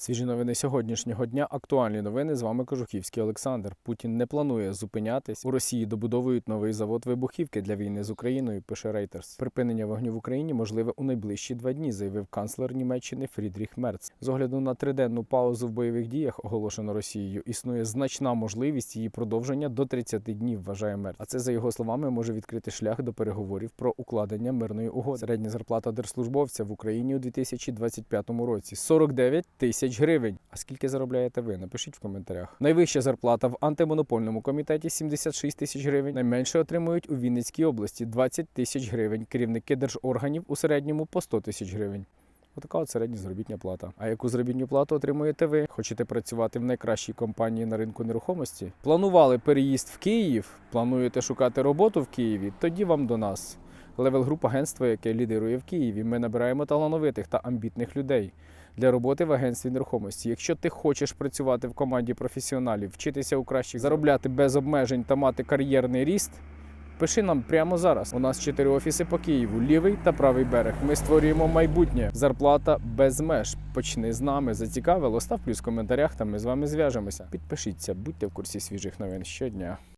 Свіжі новини сьогоднішнього дня. Актуальні новини. З вами Кожухівський Олександр. Путін не планує зупинятись. У Росії добудовують новий завод вибухівки для війни з Україною. Пише Reuters. Припинення вогню в Україні можливе у найближчі два дні, заявив канцлер Німеччини Фрідріх Мерц. З огляду на триденну паузу в бойових діях, оголошену Росією, існує значна можливість її продовження до 30 днів. Вважає Мерц. А це за його словами може відкрити шлях до переговорів про укладення мирної угоди. Середня зарплата держслужбовця в Україні у 2025 році 49 тисяч гривень. А скільки заробляєте ви? Напишіть в коментарях. Найвища зарплата в антимонопольному комітеті 76 тисяч гривень. Найменше отримують у Вінницькій області 20 тисяч гривень. Керівники держорганів у середньому по 100 тисяч гривень. Отака от середня заробітня плата. А яку заробітну плату отримуєте ви? Хочете працювати в найкращій компанії на ринку нерухомості? Планували переїзд в Київ? Плануєте шукати роботу в Києві? Тоді вам до нас. Левел Груп агентство, яке лідирує в Києві. Ми набираємо талановитих та амбітних людей для роботи в агентстві нерухомості. Якщо ти хочеш працювати в команді професіоналів, вчитися у кращих, заробляти без обмежень та мати кар'єрний ріст. Пиши нам прямо зараз. У нас чотири офіси по Києву: лівий та правий берег. Ми створюємо майбутнє. Зарплата без меж. Почни з нами. Зацікавило? Став плюс в коментарях, та ми з вами зв'яжемося. Підпишіться, будьте в курсі свіжих новин щодня.